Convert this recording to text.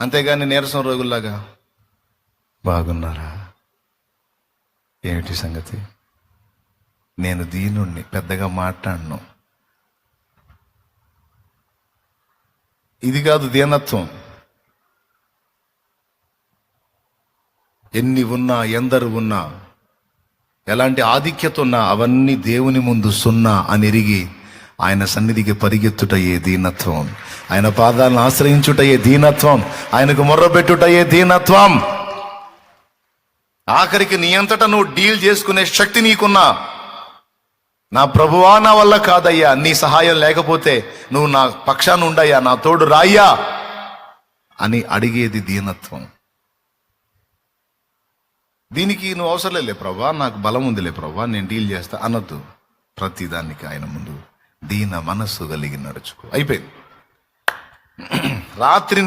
అంతేగాని నీరసం రోగుల్లాగా బాగున్నారా? ఏమిటి సంగతి? నేను దీనుణ్ణి పెద్దగా మాట్లాడను. ఇది కాదు దీనత్వం. ఎన్ని ఉన్నా ఎందరు ఉన్నా ఎలాంటి ఆధిక్యత ఉన్నా అవన్నీ దేవుని ముందు సున్నా అని ఎరిగి ఆయన సన్నిధికి పరిగెత్తుటయే దీనత్వం. ఆయన పాదాలను ఆశ్రయించుటయే దీనత్వం. ఆయనకు మొర్రబెట్టుటయే దీనత్వం. ఆఖరికి నీ అంతటా నువ్వు డీల్ చేసుకునే శక్తి నీకున్నా. నా ప్రభువా నా వల్ల కాదయ్యా. నీ సహాయం లేకపోతే నువ్వు నా పక్షాన ఉండయ్యా. నా తోడు రాయ్యా అని అడిగేది దీనత్వం. దీనికి నువ్వు అవసరం లేలే ప్రభా. నాకు బలం ఉందిలే ప్రభా. నేను డీల్ చేస్తా. అనొద్దు. ప్రతిదానికి ఆయన ముందు దీన మనస్సు కలిగి నడుచుకో. అయిపోయింది. రాత్రి